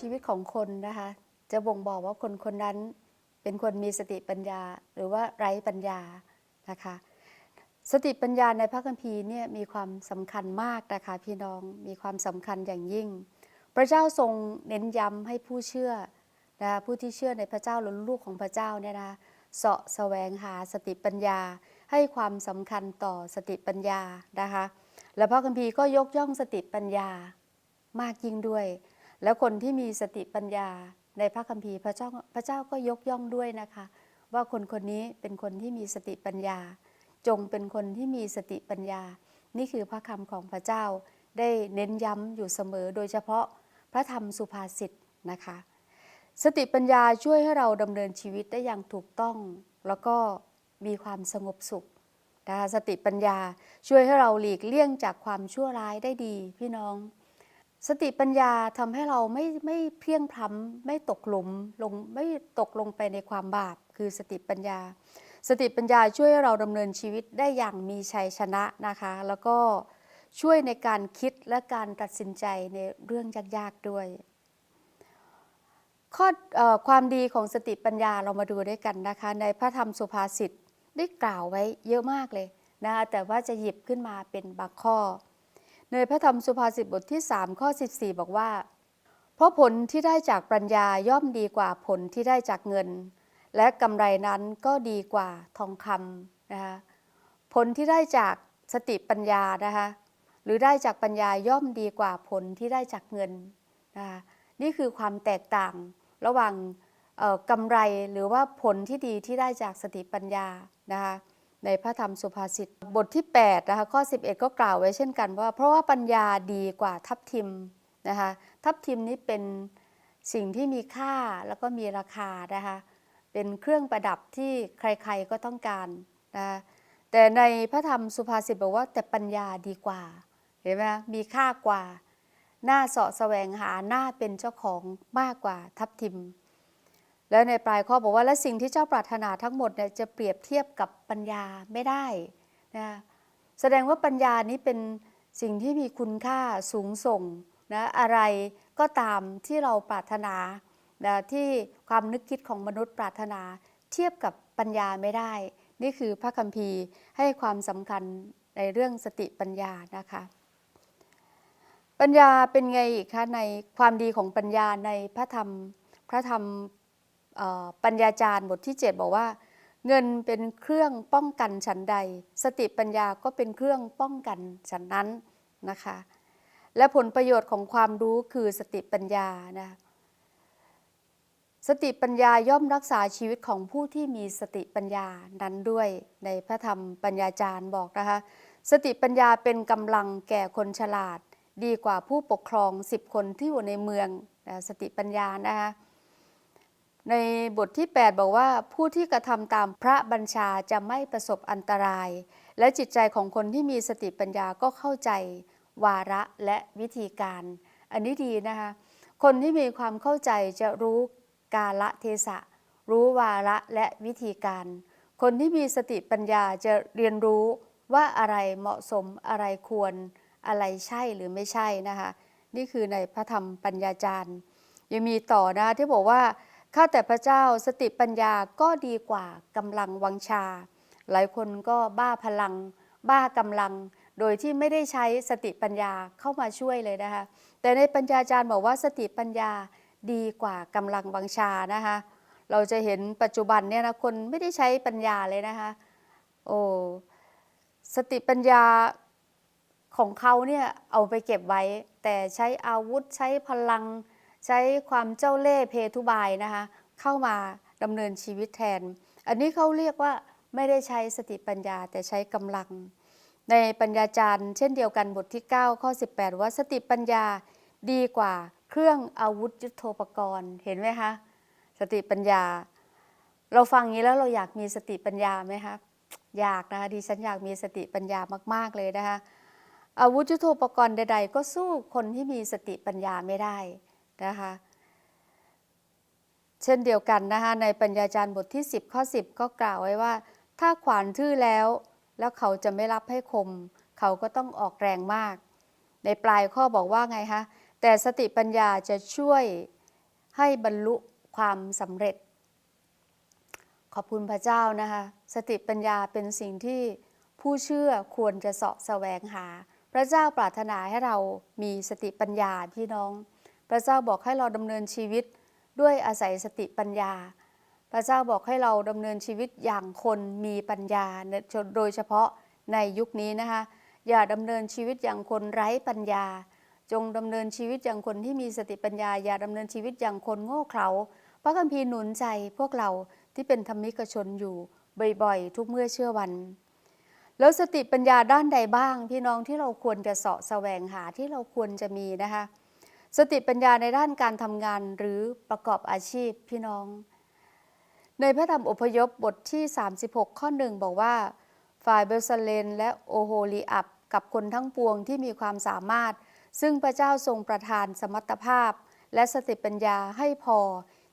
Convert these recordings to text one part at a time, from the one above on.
ชีวิตของคนนะคะ จะบ่งบอกว่าคนคนนั้นเป็นคนมีสติปัญญาหรือว่าไร้ปัญญานะคะ สติปัญญาในพระคัมภีร์เนี่ยมีความสำคัญมากนะคะพี่น้องมีความสำคัญอย่างยิ่ง พระเจ้าทรงเน้นย้ำให้ผู้เชื่อนะคะผู้ที่เชื่อในพระเจ้าหรือลูกของพระเจ้าเนี่ยนะเสาะแสวงหาสติปัญญา ให้ความสำคัญต่อสติปัญญานะคะ และพระคัมภีร์ก็ยกย่องสติปัญญามากยิ่งด้วย แล้วคนที่มีสติปัญญาในพระคัมภีร์พระเจ้าพระเจ้าก็ยกย่องด้วยนะคะ ว่าคนคนนี้เป็นคนที่มีสติปัญญา จงเป็นคนที่มีสติปัญญา นี่คือพระคำของพระเจ้าได้เน้นย้ำอยู่เสมอ โดยเฉพาะพระธรรมสุภาษิตนะคะ สติปัญญาช่วยให้เราดำเนินชีวิตได้อย่างถูกต้อง แล้วก็มีความสงบสุขนะคะสติปัญญาช่วยให้เราหลีกเลี่ยงจากความชั่วร้ายได้ดีพี่น้อง สติปัญญาทำให้เราไม่ไม่เพียงพล้ำไม่ตกหลุมลงไม่ตกลงไปในความบาป คือสติปัญญา สติปัญญาช่วยให้เราดำเนินชีวิตได้อย่างมีชัยชนะนะคะ แล้วก็ช่วยในการคิดและการตัดสินใจในเรื่องยากๆด้วย ข้ออความดีของสติปัญญาเรามาดูด้วยกันนะคะ ในพระธรรมสุภาษิตได้กล่าวไว้เยอะมากเลยนะคะแต่ว่าจะหยิบขึ้นมาเป็นบางข้อ ในพระธรรมสุภาษิตบทที่ 3 ข้อ 14 บอกว่า เพราะผลที่ได้จากปัญญาย่อมดีกว่าผลที่ได้จากเงิน และกำไรนั้นก็ดีกว่าทองคำนะคะผลที่ได้จากสติปัญญานะคะหรือได้จากปัญญาย่อมดีกว่าผลที่ได้จากเงินนะคะนี่คือความแตกต่างระหว่างกำไรหรือว่าผลที่ดีที่ได้จากสติปัญญานะคะ ในพระธรรมสุภาษิตบทที่8นะคะข้อ 11 ก็กล่าวไว้เช่นกันว่า เพราะว่าปัญญาดีกว่าทัพทิมนะคะทัพทิมนี้เป็นสิ่งที่มีค่าแล้วก็มีราคานะคะเป็นเครื่องประดับที่ใครๆก็ต้องการนะคะแต่ในพระธรรมสุภาษิตบอกว่าแต่ปัญญาดีกว่าเห็นไหมมีค่ากว่า หน้าเสาะแสวงหาหน้าเป็นเจ้าของมากกว่าทัพทิม แล้วในปลายข้อบอกว่าและสิ่งที่เจ้าปรารถนาทั้งหมดเนี่ยจะเปรียบเทียบกับปัญญาไม่ได้นะแสดงว่าปัญญานี้เป็นสิ่งที่มีคุณค่าสูงส่งนะอะไรก็ตามที่เราปรารถนานะที่ความนึกคิดของมนุษย์ปรารถนา เทียบกับปัญญาไม่ได้ นี่คือพระคัมภีร์ให้ความสำคัญในเรื่องสติปัญญานะคะ ปัญญาเป็นไงอีกคะในความดีของปัญญาในพระธรรมพระธรรม ปัญญาจารย์บทที่ 7 บอกว่า เงินเป็นเครื่องป้องกันฉันใด สติปัญญาก็เป็นเครื่องป้องกันฉันนั้นนะคะ และผลประโยชน์ของความรู้คือสติปัญญานะสติปัญญาย่อมรักษาชีวิตของผู้ที่มีสติปัญญานั้นด้วยในพระธรรมปัญญาจารย์บอกนะคะสติปัญญาเป็นกำลังแก่คนฉลาด ดีกว่าผู้ปกครอง 10 คนที่อยู่ในเมืองสติปัญญานะคะ ในบทที่ 8 บอกว่าผู้ที่กระทำตามพระบัญชาจะไม่ประสบอันตราย และจิตใจของคนที่มีสติปัญญาก็เข้าใจวาระและวิธีการ อันนี้ดีนะคะคนที่มีความเข้าใจจะรู้กาละเทศะ รู้วาระและวิธีการ คนที่มีสติปัญญาจะเรียนรู้ว่าอะไรเหมาะสมอะไรควร อะไรใช่หรือไม่ใช่นะคะ นี่คือในพระธรรมปัญญาจารย์ ยังมีต่อนะคะที่บอกว่า ข้าแต่พระเจ้าสติปัญญาก็ดีกว่ากำลังวังชา หลายคนก็บ้าพลัง บ้ากำลัง โดยที่ไม่ได้ใช้สติปัญญาเข้ามาช่วยเลยนะคะ แต่ในปัญญาจารย์บอกว่าสติปัญญาดีกว่ากำลังวังชานะคะ เราจะเห็นปัจจุบันเนี่ยนะคนไม่ได้ใช้ปัญญาเลยนะคะโอ้สติปัญญาของเขาเนี่ยเอาไปเก็บไว้ แต่ใช้อาวุธใช้พลัง ใช้ความเจ้าเล่ห์เพทุบายนะคะเข้ามาดำเนินชีวิตแทน อันนี้เขาเรียกว่าไม่ได้ใช้สติปัญญาแต่ใช้กำลัง ในปัญญาจารย์ เช่นเดียวกันบทที่ 9 ข้อ 18 ว่าสติปัญญาดีกว่าเครื่องอาวุธยุโทโธปกรณ์ เห็นไหมคะสติปัญญา เราฟังอย่างนี้แล้วเราอยากมีสติปัญญาไหมคะอยากนะคะดิฉันอยากมีสติปัญญามาก ๆ เลยนะคะอาวุธยุทโธปกรณ์ใด ๆ ก็สู้คนที่มีสติปัญญาไม่ได้ นะคะเช่นเดียวกันนะคะในปัญญาจารย์บทที่ 10 ข้อ 10 ก็กล่าวไว้ว่า ถ้าขวานทื่อแล้ว แล้วเขาจะไม่รับให้คม เขาก็ต้องออกแรงมาก ในปลายข้อบอกว่าไงคะแต่สติปัญญาจะช่วยให้บรรลุความสำเร็จ ขอบคุณพระเจ้านะคะสติปัญญาเป็นสิ่งที่ผู้เชื่อควรจะเสาะแสวงหา พระเจ้าปรารถนาให้เรามีสติปัญญาพี่น้อง พระเจ้าบอกให้เราดำเนินชีวิตด้วยอาศัยสติปัญญา พระเจ้าบอกให้เราดำเนินชีวิตอย่างคนมีปัญญา โดยเฉพาะในยุคนี้นะคะ อย่าดำเนินชีวิตอย่างคนไร้ปัญญา จงดำเนินชีวิตอย่างคนที่มีสติปัญญา อย่าดำเนินชีวิตอย่างคนโง่เขลาพระคัมภีร์หนุนใจพวกเราที่เป็นธรรมิกชนอยู่บ่อยๆ ทุกเมื่อเชื่อวัน แล้วสติปัญญาด้านใดบ้าง พี่น้องที่เราควรจะเสาะแสวงหาที่เราควรจะมีนะคะ สติปัญญาในด้านการทำงานหรือประกอบอาชีพพี่น้อง ในพระธรรมอพยพบทที่ 36 ข้อหนึ่งบอกว่า ฝ่ายเบลซเลนและโอโฮลีอับกับคนทั้งปวงที่มีความสามารถ ซึ่งพระเจ้าทรงประทานสมรรถภาพ และสติปัญญาให้พอ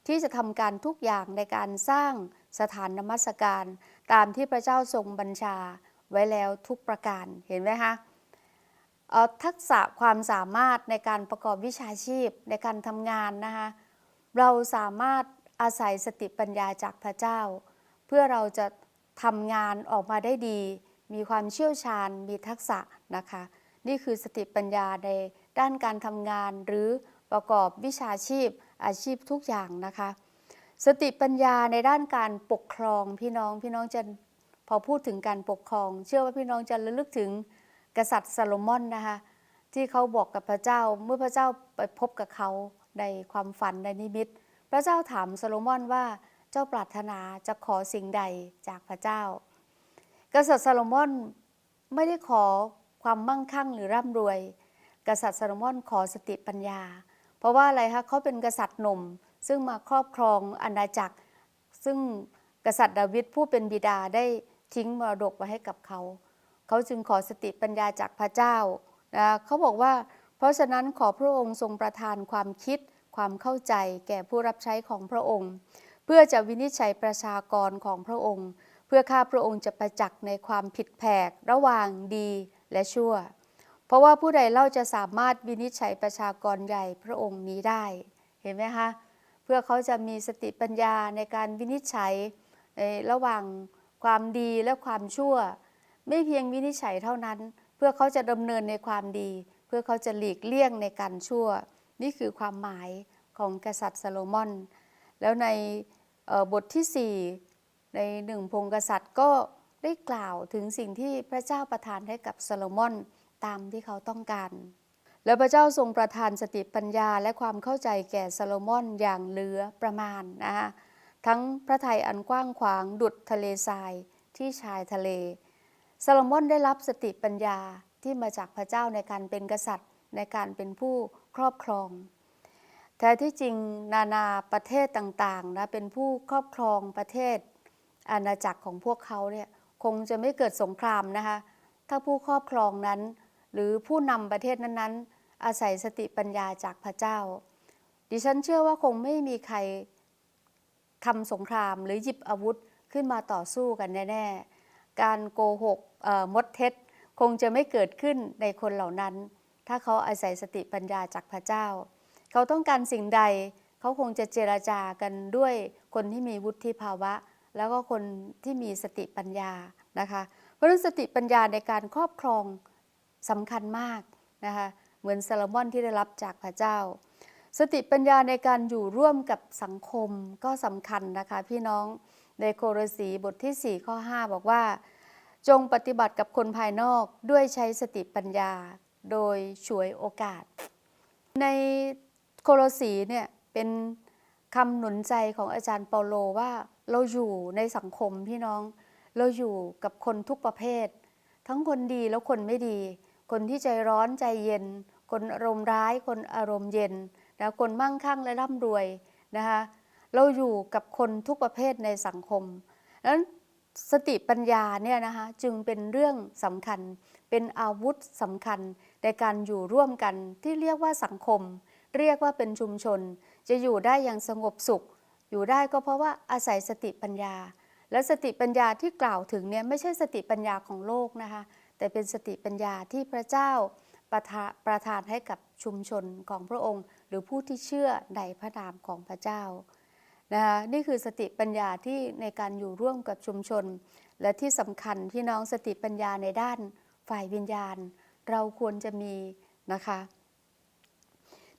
ที่จะทำการทุกอย่างในการสร้างสถานนมัสการ ตามที่พระเจ้าทรงบัญชาไว้แล้วทุกประการเห็นไหมคะ ทักษะความสามารถในการประกอบวิชาชีพในการทำงานนะคะเราสามารถอาศัยสติปัญญาจากพระเจ้า เพื่อเราจะทำงานออกมาได้ดี มีความเชี่ยวชาญมีทักษะนะคะ นี่คือสติปัญญาในด้านการทำงานหรือประกอบวิชาชีพอาชีพทุกอย่างนะคะ สติปัญญาในด้านการปกครองพี่น้องพี่น้องจะพอพูดถึงการปกครอง เชื่อว่าพี่น้องจะระลึกถึง กษัตริย์ซาโลมอนนะคะที่เขาบอกกับพระเจ้าเมื่อพระเจ้าไปพบกับเขาในความฝันในนิมิต พระเจ้าถามซาโลมอนว่าเจ้าปรารถนาจะขอสิ่งใดจากพระเจ้า กษัตริย์ซาโลมอนไม่ได้ขอความมั่งคั่งหรือร่ำรวย กษัตริย์ซาโลมอนขอสติปัญญา เพราะว่าอะไรคะเขาเป็นกษัตริย์หนุ่ม ซึ่งมาครอบครองอาณาจักร ซึ่งกษัตริย์ดาวิดผู้เป็นบิดาได้ทิ้งมรดกไว้ให้กับเขา เขาจึงขอสติปัญญาจากพระเจ้านะเขาบอกว่า เพราะฉะนั้นขอพระองค์ทรงประทานความคิดความเข้าใจแก่ผู้รับใช้ของพระองค์ เพื่อจะวินิจฉัยประชากรของพระองค์ เพื่อข้าพระองค์จะประจักษ์ในความผิดแผกระหว่างดีและชั่ว เพราะว่าผู้ใดเล่าจะสามารถวินิจฉัยประชากรใหญ่พระองค์นี้ได้เห็นไหมคะเพื่อเขาจะมีสติปัญญาในการวินิจฉัยระหว่างความดีและความชั่ว ไม่เพียงวินิจฉัยเท่านั้น เพื่อเขาจะดำเนินในความดี เพื่อเขาจะหลีกเลี่ยงในการชั่ว นี่คือความหมายของกษัตริย์ซาโลมอน แล้วในบทที่ 4 ในหนึ่งพงกษัตริย์ก็ได้กล่าวถึงสิ่งที่พระเจ้าประทานให้กับซาโลมอนตามที่เขาต้องการ แล้วพระเจ้าทรงประทานสติปัญญาและความเข้าใจแก่ซาโลมอนอย่างเหลือประมาณนะคะทั้งพระทัยอันกว้างขวางดุดทะเลทรายที่ชายทะเล ซาโลมอนได้รับสติปัญญาที่มาจากพระเจ้าในการเป็นกษัตริย์ในการเป็นผู้ครอบครอง แท้ที่จริงนานาประเทศต่างๆนะเป็นผู้ครอบครองประเทศ อาณาจักรของพวกเขาเนี่ยคงจะไม่เกิดสงครามนะคะ ถ้าผู้ครอบครองนั้น หรือผู้นำประเทศนั้นๆ อาศัยสติปัญญาจากพระเจ้า ดิฉันเชื่อว่าคงไม่มีใครทำสงครามหรือหยิบอาวุธขึ้นมาต่อสู้กันแน่ๆ การโกหกมดเท็จคงจะไม่เกิดขึ้นในคนเหล่านั้น ถ้าเขาอาศัยสติปัญญาจากพระเจ้า เขาต้องการสิ่งใดเขาคงจะเจรจากันด้วยคนที่มีวุฒิภาวะ แล้วก็คนที่มีสติปัญญานะคะเพราะฉะนั้นสติปัญญาในการครอบครองสำคัญมากนะคะเหมือนซาลมอนที่ได้รับจากพระเจ้า สติปัญญาในการอยู่ร่วมกับสังคมก็สำคัญนะคะพี่น้อง ในโครสีบทที่ 4 ข้อ 5 บอกว่า จงปฏิบัติกับคนภายนอกด้วยใช้สติปัญญา โดยช่วยโอกาส ในโครสีเนี่ยเป็นคำหนุนใจของอาจารย์เปาโลว่าเราอยู่ในสังคมพี่น้อง เราอยู่กับคนทุกประเภท ทั้งคนดีแล้วคนไม่ดี คนที่ใจร้อนใจเย็น คนอารมณ์ร้าย คนอารมณ์เย็นนะคนมั่งคั่งและร่ำรวยนะคะ เราอยู่กับคนทุกประเภทในสังคมนั้นสติปัญญาเนี่ยนะคะจึงเป็นเรื่องสำคัญ เป็นอาวุธสำคัญในการอยู่ร่วมกันที่เรียกว่าสังคม เรียกว่าเป็นชุมชน จะอยู่ได้อย่างสงบสุข อยู่ได้ก็เพราะว่าอาศัยสติปัญญา และสติปัญญาที่กล่าวถึงเนี่ยไม่ใช่สติปัญญาของโลกนะคะแต่เป็นสติปัญญาที่พระเจ้าประทาประทานให้กับชุมชนของพระองค์ หรือผู้ที่เชื่อในพระนามของพระเจ้า นะคะนี่คือสติปัญญาที่ในการอยู่ร่วมกับชุมชน และที่สำคัญพี่น้องสติปัญญาในด้านฝ่ายวิญญาณ เราควรจะมีนะคะ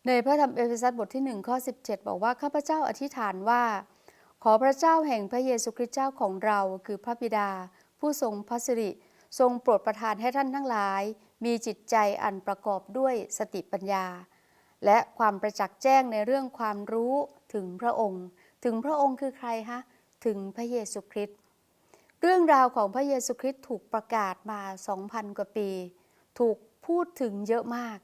ในพระธรรมเอเฟซัสบทที่1ข้อ17 บอกว่าข้าพเจ้าอธิษฐานว่า ขอพระเจ้าแห่งพระเยซูคริสต์เจ้าของเราคือพระบิดา ผู้ทรงพระสิริ ทรงโปรดประทานให้ท่านทั้งหลาย มีจิตใจอันประกอบด้วยสติปัญญา และความประจักษ์แจ้งในเรื่องความรู้ถึงพระองค์ ถึงพระองค์คือใครฮะถึงพระเยซูคริสต์เรื่องราวของพระเยซูคริสต์ถูกประกาศมา 2,000 กว่าปี ถูกพูดถึงเยอะมาก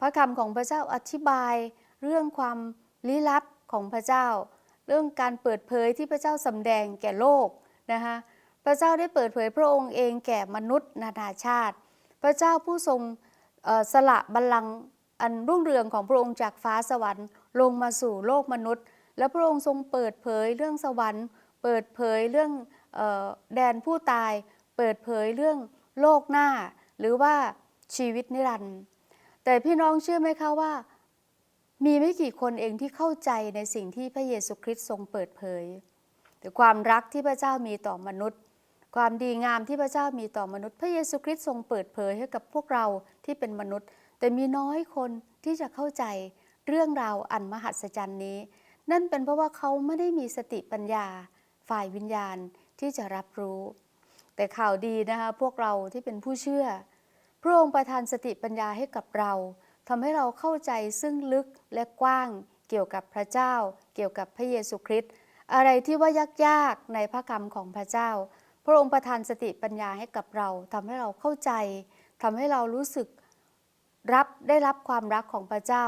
พระคำของพระเจ้าอธิบาย เรื่องความลี้ลับของพระเจ้า เรื่องการเปิดเผยที่พระเจ้าสำแดงแก่โลกนะคะพระเจ้าได้เปิดเผยพระองค์เองแก่มนุษย์นานาชาติ พระเจ้าผู้ทรงสละบัลลังก์อันรุ่งเรืองของพระองค์จากฟ้าสวรรค์ ลงมาสู่โลกมนุษย์ และพระองค์ทรงเปิดเผยเรื่องสวรรค์ เปิดเผยเรื่องออแดนผู้ตาย เปิดเผยเรื่องโลกหน้า หรือว่าชีวิตนิรันดร์แต่พี่น้องเชื่อไหมคะว่า มีไม่กี่คนเองที่เข้าใจในสิ่งที่พระเยซูคริสต์ทรงเปิดเผยหรือความรักที่พระเจ้ามีต่อมนุษย์ ความดีงามที่พระเจ้ามีต่อมนุษย์ พระเยซูคริสต์ทรงเปิดเผยให้กับพวกเราที่เป็นมนุษย์ แต่มีน้อยคนที่จะเข้าใจเรื่องราวอันมหัศจรรย์นี้ นั่นเป็นเพราะว่าเขาไม่ได้มีสติปัญญา ฝ่ายวิญญาณที่จะรับรู้ แต่ข่าวดีนะคะพวกเราที่เป็นผู้เชื่อ พระองค์ประทานสติปัญญาให้กับเราทำให้เราเข้าใจซึ่งลึกและกว้างเกี่ยวกับพระเจ้า เกี่ยวกับพระเยซูคริสต์อะไรที่ว่ายากๆในพระคำของพระเจ้า พระองค์ประทานสติปัญญาให้กับเราทำให้เราเข้าใจทำให้เรารู้สึกรับได้รับความรักของพระเจ้า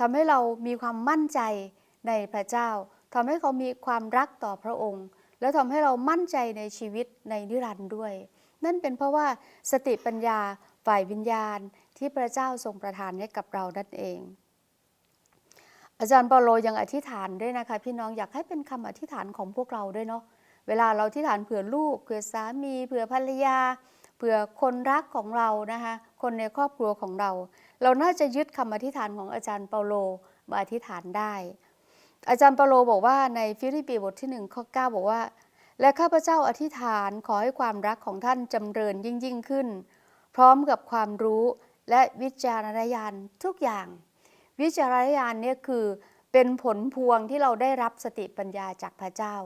ทำให้เรามีความมั่นใจ ในพระเจ้าทำให้เขามีความรักต่อพระองค์ แล้วทำให้เรามั่นใจในชีวิตในนิรันดร์ด้วย นั่นเป็นเพราะว่าสติปัญญาฝ่ายวิญญาณที่พระเจ้าทรงประทานให้กับเรานั่นเอง อาจารย์เปาโลยังอธิษฐานด้วยนะคะ พี่น้องอยากให้เป็นคำอธิษฐานของพวกเราด้วยเนาะเวลาเราอธิษฐานเผื่อลูกเผื่อสามีเผื่อภรรยาเผื่อคนรักของเรานะคะคนในครอบครัวของเรา เราน่าจะยึดคำอธิษฐานของอาจารย์เปาโลมาอธิษฐานได้ อาจารย์เปโลบอกว่าในฟิลิปปีบทที่ 1 ข้อ 9 บอกว่า และข้าพเจ้าอธิษฐานขอให้ความรักของท่านจำเริญยิ่งยิ่งขึ้น พร้อมกับความรู้และวิจารณญาณทุกอย่าง วิจารณญาณเนี่ยคือเป็นผลพวงที่เราได้รับสติปัญญาจากพระเจ้า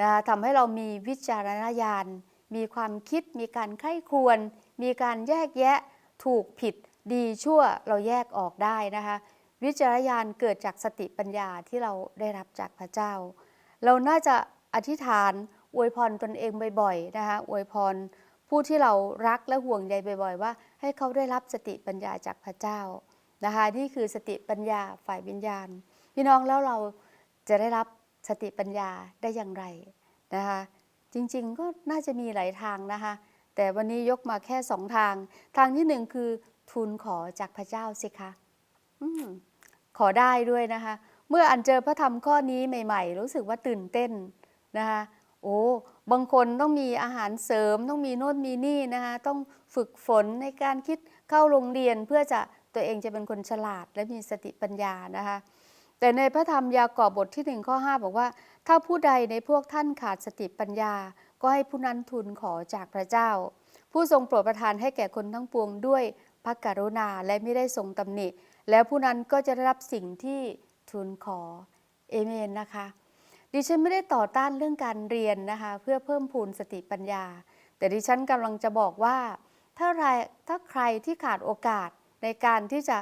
นะทำให้เรามีวิจารณญาณ มีความคิด มีการไข้ควร มีการแยกแยะถูกผิดดีชั่วเราแยกออกได้นะคะ วิจารณญาณเกิดจากสติปัญญาที่เราได้รับจากพระเจ้า เราน่าจะอธิษฐานอวยพรตนเองบ่อยๆนะคะอวยพรผู้ที่เรารักและห่วงใยบ่อย ๆ ว่าให้เขาได้รับสติปัญญาจากพระเจ้านะคะนี่คือสติปัญญาฝ่ายวิญญาณ พี่น้องแล้วเราจะได้รับสติปัญญาได้อย่างไรนะคะจริงๆก็น่าจะมีหลายทางนะคะแต่วันนี้ยกมาแค่สองทาง ทางที่หนึ่งคือทูลขอจากพระเจ้าสิคะ อืม ขอได้ด้วยนะคะ เมื่ออันเจอพระธรรมข้อนี้ใหม่ ๆ รู้สึกว่าตื่นเต้นนะคะโอ้บางคนต้องมีอาหารเสริมต้องมีโน่นมีนี่นะคะต้องฝึกฝนในการคิดเข้าโรงเรียนเพื่อจะตัวเองจะเป็นคนฉลาดและมีสติปัญญานะคะแต่ในพระธรรมยากอบบทที่หนึ่งข้อ 5 บอกว่า ถ้าผู้ใดในพวกท่านขาดสติปัญญา ก็ให้ผู้นั้นทูลขอจากพระเจ้า ผู้ทรงโปรดประทานให้แก่คนทั้งปวงด้วยพระกรุณาและไม่ได้ทรงตำหนิ แล้วผู้นั้นก็จะได้รับสิ่งที่ทูลขอเอเมนนะคะ ดิฉันไม่ได้ต่อต้านเรื่องการเรียนนะคะ เพื่อเพิ่มพูนสติปัญญา แต่ดิฉันกำลังจะบอกว่า ถ้าใครถ้าใครที่ขาดโอกาสในการที่จะ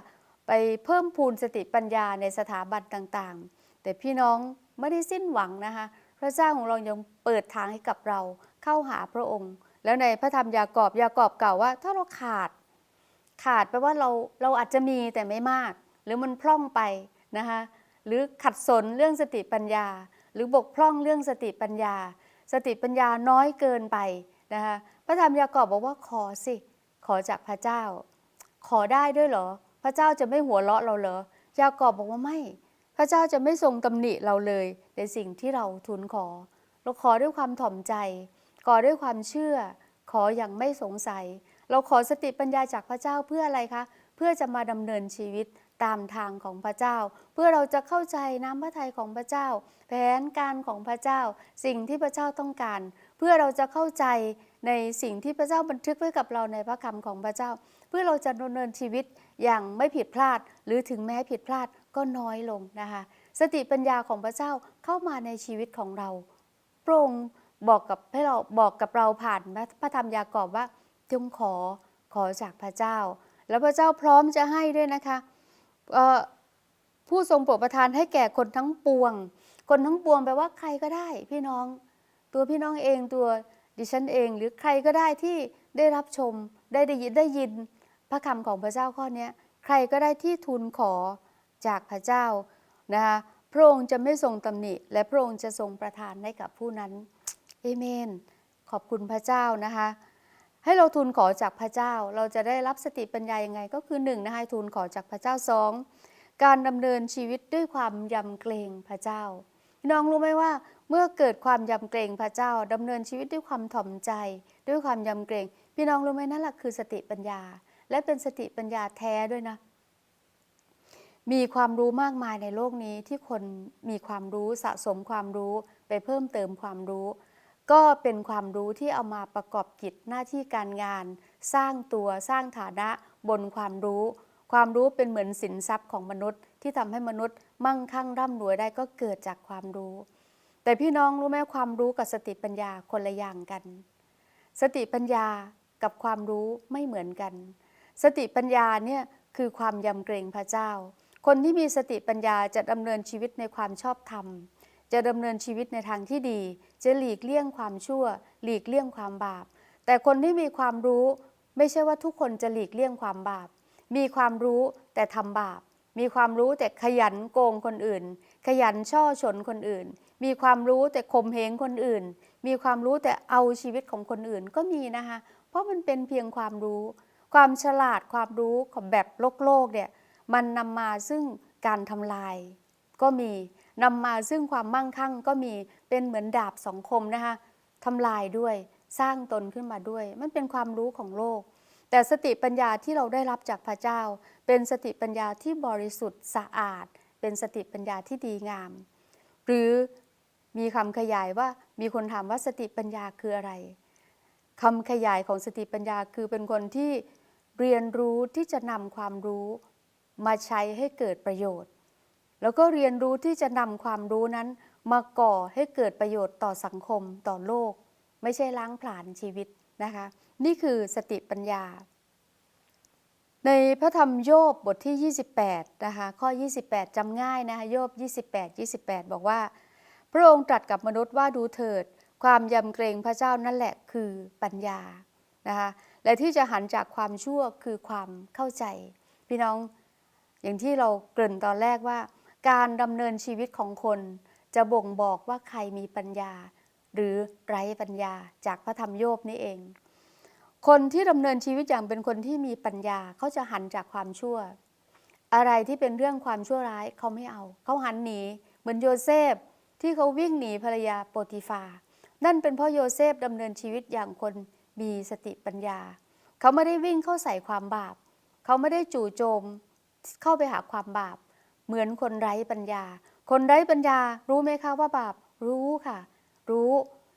ไปเพิ่มพูนสติปัญญาในสถาบันต่างๆ แต่พี่น้องไม่ได้สิ้นหวังนะคะ พระเจ้าของเรายังเปิดทางให้กับเราเข้าหาพระองค์ แล้วในพระธรรมยากอบยากอบกล่าวว่า ถ้าเราขาด ขาดแปลว่าเราเราอาจจะมีแต่ไม่มาก หรือมันพร่องไปนะคะหรือขัดสนเรื่องสติปัญญา หรือบกพร่องเรื่องสติปัญญา สติปัญญาน้อยเกินไปนะคะพระธรรมยากอบบอกว่าขอสิ ขอจากพระเจ้า ขอได้ด้วยเหรอ พระเจ้าจะไม่หัวเราะเราเหรอยากอบบอกว่าไม่ พระเจ้าจะไม่ทรงตำหนิเราเลย ในสิ่งที่เราทูลขอ เราขอด้วยความถ่อมใจ ขอด้วยความเชื่อ ขออย่างไม่สงสัย เราขอสติปัญญาจากพระเจ้าเพื่ออะไรคะ เพื่อจะมาดำเนินชีวิตตามทางของพระเจ้า เพื่อเราจะเข้าใจน้ำพระทัยของพระเจ้า แผนการของพระเจ้า สิ่งที่พระเจ้าต้องการ เพื่อเราจะเข้าใจในสิ่งที่พระเจ้าบันทึกไว้กับเราในพระคำของพระเจ้า เพื่อเราจะดำเนินชีวิตอย่างไม่ผิดพลาด หรือถึงแม้ผิดพลาดก็น้อยลงนะคะสติปัญญาของพระเจ้าเข้ามาในชีวิตของเราพระองค์บอกกับให้เราบอกกับเราผ่านพระธรรมยากอบว่า จงขอขอจากพระเจ้า แล้วพระเจ้าพร้อมจะให้ด้วยนะคะผู้ทรงโปรดประทานให้แก่คนทั้งปวง คนทั้งปวงแปลว่าใครก็ได้พี่น้อง ตัวพี่น้องเองตัวดิฉันเอง หรือใครก็ได้ที่ได้รับชมได้ได้ยินได้ยินพระคำของพระเจ้าข้อนี้ใครก็ได้ที่ทูลขอจากพระเจ้านะคะพระองค์จะไม่ทรงตำหนิ และพระองค์จะทรงประทานให้กับผู้นั้นเอเมน ขอบคุณพระเจ้านะคะ ให้เราทูลขอจากพระเจ้า เราจะได้รับสติปัญญายังไง ก็คือหนึ่งนะคะทูลขอจากพระเจ้าสองการดำเนินชีวิตด้วยความยำเกรงพระเจ้าพี่น้องรู้ไหมว่า เมื่อเกิดความยำเกรงพระเจ้าดำเนินชีวิตด้วยความถ่อมใจ ด้วยความยำเกรง พี่น้องรู้ไหมนั่นแหละคือสติปัญญา และเป็นสติปัญญาแท้ด้วยนะ มีความรู้มากมายในโลกนี้ที่คนมีความรู้สะสมความรู้ไปเพิ่มเติมความรู้ ก็เป็นความรู้ที่เอามาประกอบกิจหน้าที่การงาน สร้างตัวสร้างฐานะบนความรู้ ความรู้เป็นเหมือนสินทรัพย์ของมนุษย์ ที่ทำให้มนุษย์มั่งคั่งร่ำรวยได้ก็เกิดจากความรู้ แต่พี่น้องรู้ไหมความรู้กับสติปัญญาคนละอย่างกัน สติปัญญากับความรู้ไม่เหมือนกัน สติปัญญาเนี่ยคือความยำเกรงพระเจ้า คนที่มีสติปัญญาจะดำเนินชีวิตในความชอบธรรม จะดำเนินชีวิตในทางที่ดี จะหลีกเลี่ยงความชั่ว หลีกเลี่ยงความบาป แต่คนที่มีความรู้ ไม่ใช่ว่าทุกคนจะหลีกเลี่ยงความบาป มีความรู้แต่ทำบาป มีความรู้แต่ขยันโกงคนอื่น ขยันช่อฉนคนอื่น มีความรู้แต่ข่มเหงคนอื่น มีความรู้แต่เอาชีวิตของคนอื่นก็มีนะคะ เพราะมันเป็นเพียงความรู้ ความฉลาดความรู้ของแบบโลกโลกเนี่ยมันนำมาซึ่งการทำลาย ก็มี นำมาซึ่งความมั่งคั่งก็มีเป็นเหมือนดาบสองคมนะคะทำลายด้วยสร้างตนขึ้นมาด้วย มันเป็นความรู้ของโลก แต่สติปัญญาที่เราได้รับจากพระเจ้า เป็นสติปัญญาที่บริสุทธิ์สะอาด เป็นสติปัญญาที่ดีงาม หรือมีคำขยายว่ามีคนถามว่าสติปัญญาคืออะไรคำขยายของสติปัญญาคือเป็นคนที่เรียนรู้ที่จะนำความรู้มาใช้ให้เกิดประโยชน์ แล้วก็เรียนรู้ที่จะนำความรู้นั้น มาก่อให้เกิดประโยชน์ต่อสังคมต่อโลก ไม่ใช่ล้างผลาญชีวิตนะคะ นี่คือสติปัญญา ในพระธรรมโยบบทที่ 28 นะคะ ข้อ 28จำง่ายนะคะโยบ 28 28 บอกว่า พระองค์ตรัสกับมนุษย์ว่าดูเถิด ความยำเกรงพระเจ้านั่นแหละคือปัญญานะคะและที่จะหันจากความชั่วคือความเข้าใจ พี่น้องอย่างที่เราเกริ่นตอนแรกว่า การดำเนินชีวิตของคน จะบ่งบอกว่าใครมีปัญญา หรือไร้ปัญญาจากพระธรรมโยบนี้เอง คนที่ดำเนินชีวิตอย่างเป็นคนที่มีปัญญาเขาจะหันจากความชั่ว อะไรที่เป็นเรื่องความชั่วร้ายเขาไม่เอาเขาหันหนีเหมือนโยเซฟที่เขาวิ่งหนีภรรยาโปรติฟา นั่นเป็นเพราะโยเซฟดำเนินชีวิตอย่างคนมีสติปัญญา เขาไม่ได้วิ่งเข้าใส่ความบาป เขาไม่ได้จู่โจมเข้าไปหาความบาป เหมือนคนไร้ปัญญา คนไร้ปัญญา รู้ไหมคะว่าบาปรู้ค่ะ รู้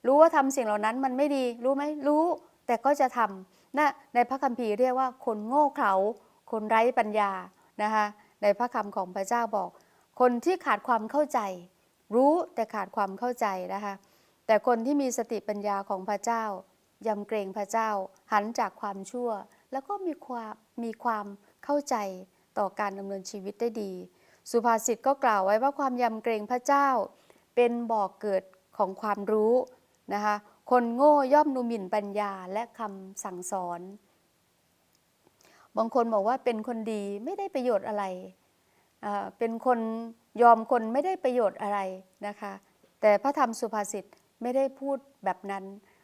รู้ว่าทำสิ่งเหล่านั้นมันไม่ดี รู้ไหมรู้ แต่ก็จะทำนะในพระคัมภีร์เรียกว่าคนโง่เขลาคนไร้ปัญญานะคะในพระคำของพระเจ้าบอก คนที่ขาดความเข้าใจ รู้แต่ขาดความเข้าใจนะคะแต่คนที่มีสติปัญญาของพระเจ้ายำเกรงพระเจ้าหันจากความชั่ว แล้วก็มีความมีความเข้าใจต่อการดำเนินชีวิตได้ดี สุภาษิตก็กล่าวไว้ว่าความยำเกรงพระเจ้า เป็นบ่อกเกิดของความรู้นะคะคนโง่ย่อมนูหมิ่นปัญญาและคำสั่งสอน บางคนบอกว่าเป็นคนดีไม่ได้ประโยชน์อะไร เป็นคนยอมคนไม่ได้ประโยชน์อะไรนะคะ แต่พระธรรมสุภาษิตไม่ได้พูดแบบนั้น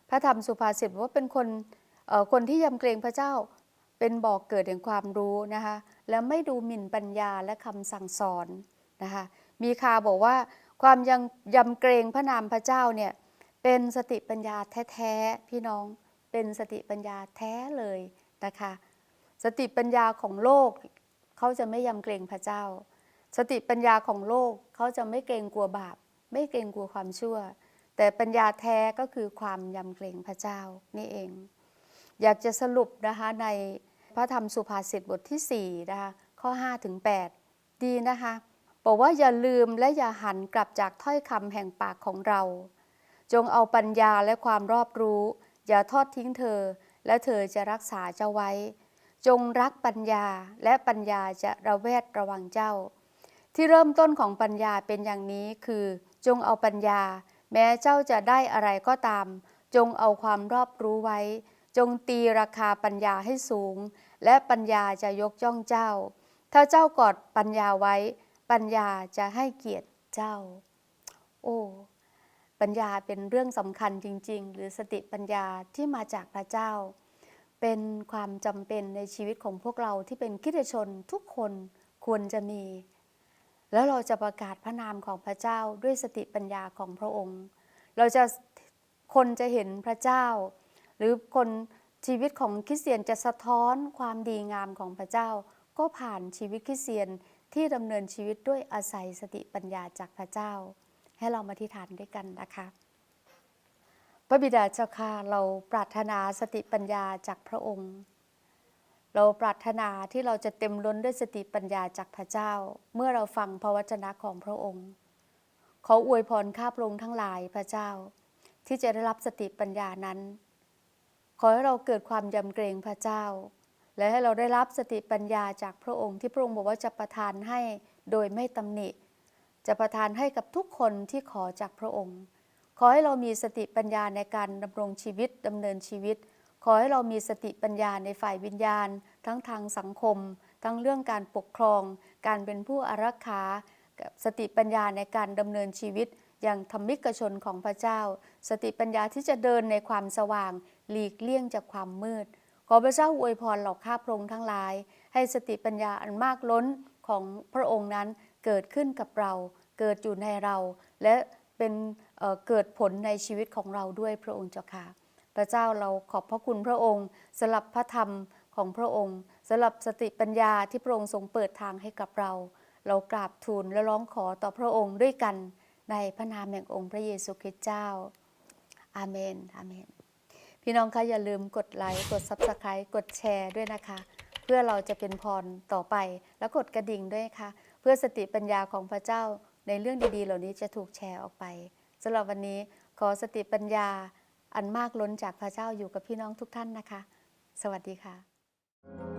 พระธรรมสุภาษิตว่าเป็นคนคนที่ยำเกรงพระเจ้า เป็นบ่อกเกิดแห่งความรู้นะคะแล้วไม่ดูหมิ่นปัญญาและคำสั่งสอนนะคะมีคาบอกว่าความยังยำเกรงพระนามพระเจ้าเนี่ยเป็นสติปัญญาแท้ๆพี่น้องเป็นสติปัญญาแท้เลยนะคะสติปัญญาของโลกเขาจะไม่ยำเกรงพระเจ้า สติปัญญาของโลกเขาจะไม่เกรงกลัวบาป ไม่เกรงกลัวความชั่ว แต่ปัญญาแท้ก็คือความยำเกรงพระเจ้านี่เอง อยากจะสรุปนะคะใน ระธรรมสุภาษิตบทที่4นะคะข้อ5ถึง8ดีนะคะบอกว่าอย่าลืมและอย่าหันกลับจากถ้อยคำแห่งปากของเรา จงเอาปัญญาและความรอบรู้ อย่าทอดทิ้งเธอ และเธอจะรักษาเจ้าไว้ จงรักปัญญาและปัญญาจะระแวดระวังเจ้า ที่เริ่มต้นของปัญญาเป็นอย่างนี้คือ จงเอาปัญญา แม้เจ้าจะได้อะไรก็ตาม จงเอาความรอบรู้ไว้ จงตีราคาปัญญาให้สูง และปัญญาจะยกย่องเจ้า ถ้าเจ้ากอดปัญญาไว้ ปัญญาจะให้เกียรติเจ้า โอ้ ปัญญาเป็นเรื่องสำคัญจริง ๆ หรือสติปัญญาที่มาจากพระเจ้า เป็นความจำเป็นในชีวิตของพวกเราที่เป็นคริสตชนทุกคนควรจะมี แล้วเราจะประกาศพระนามของพระเจ้าด้วยสติปัญญาของพระองค์ เราจะคนจะเห็นพระเจ้า หรือคน ชีวิตของคริสเตียนจะสะท้อนความดีงามของพระเจ้า ก็ผ่านชีวิตคริสเตียนที่ดำเนินชีวิตด้วยอาศัยสติปัญญาจากพระเจ้า ให้เรามาที่ฐานด้วยกันนะคะ พระบิดาเจ้าค่ะเราปรารถนาสติปัญญาจากพระองค์ เราปรารถนาที่เราจะเต็มล้นด้วยสติปัญญาจากพระเจ้า เมื่อเราฟังพระวจนะของพระองค์ ขออวยพรข้าพระองค์ทั้งหลายพระเจ้า ที่จะได้รับสติปัญญานั้น ขอให้เราเกิดความยำเกรงพระเจ้า และให้เราได้รับสติปัญญาจากพระองค์ที่พระองค์บอกว่าจะประทานให้โดยไม่ตำหนิ จะประทานให้กับทุกคนที่ขอจากพระองค์ ขอให้เรามีสติปัญญาในการดำรงชีวิตดำเนินชีวิต ขอให้เรามีสติปัญญาในฝ่ายวิญญาณ ทั้งทางสังคม ทั้งเรื่องการปกครอง การเป็นผู้อารักขาสติปัญญาในการดำเนินชีวิตอย่างธรรมิกชนของพระเจ้า สติปัญญาที่จะเดินในความสว่าง หลีกเลี่ยงจากความมืด ขอพระเจ้าอวยพรเหล่าข้าพระองค์ทั้งหลาย ให้สติปัญญาอันมากล้นของพระองค์นั้นเกิดขึ้นกับเรา เกิดอยู่ในเรา และเป็นเเกิดผลในชีวิตของเราด้วยพระองค์เจ้าค่ะ พระเจ้าเราขอบพระคุณพระองค์สำหรับพระธรรมของพระองค์สำหรับสติปัญญาที่พระองค์ทรงเปิดทางให้กับเรา เรากราบทูลและร้องขอต่อพระองค์ด้วยกันในพระนามแห่งองค์พระเยซูคริสต์เจ้า อาเมน อาเมน พี่น้องคะอย่าลืมกดไลค์ กด Subscribe กดแชร์ด้วยนะคะ เพื่อเราจะเป็นพรต่อไป แล้วกดกระดิ่งด้วยค่ะ เพื่อสติปัญญาของพระเจ้าในเรื่องดีๆ เหล่านี้จะถูกแชร์ออกไปสำหรับวันนี้ขอสติปัญญาอันมากล้นจากพระเจ้าอยู่กับพี่น้องทุกท่านนะคะ สวัสดีค่ะ